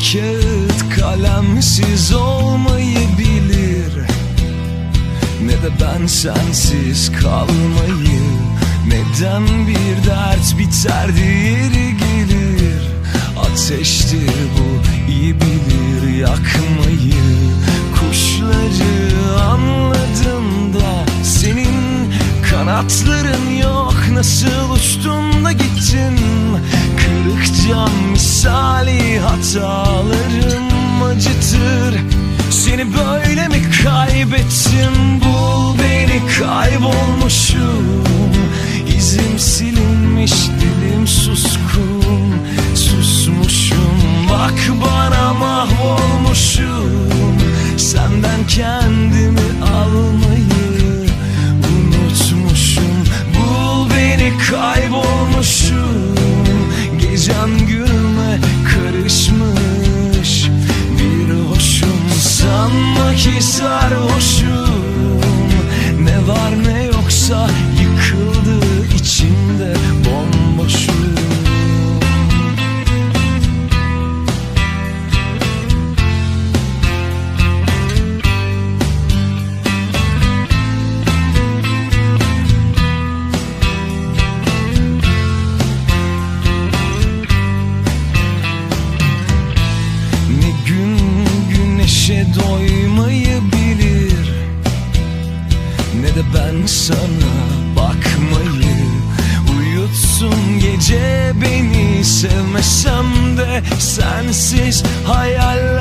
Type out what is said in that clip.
sensiz olmayı bilir Ne de ben sensiz kalmayı Neden bir dert biter diğeri gelir. Ateştir bu iyi bilir yakmayı. Kuşları anladım da Senin kanatların yok. Nasıl uçtun misali hatalarım acıtır. Seni böyle mi kaybettim? Bul beni kaybolmuşum. İzim silinmiş dilim suskun. Susmuşum bak bana mahvolmuşum. Senden kendimi sarhoşum doymayı bilir Ne de ben sana bakmayı Uyutsun gece beni. Sevmesem de sensiz hayaller